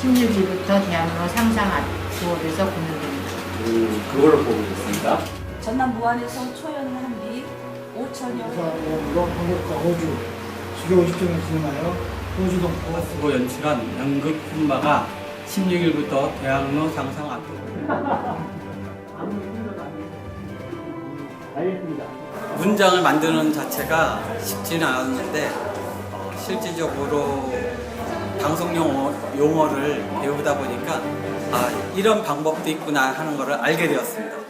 16일부터 대학로 상상 아트홀에서 공연됩니다. 음, 그거를 보고 있습니다. 전남 무안에서 초연 한비 5천여 부산으로 한국과 호주 주요 50점을 진행하여 호주동 쓰고 연출한 연극 품바가 16일부터 대학로 상상 앞으로 알겠습니다. 문장을 만드는 자체가 쉽지는 않았는데 어, 실질적으로 방송 용어, 용어를 배우다 보니까 아 이런 방법도 있구나 하는 것을 알게 되었습니다.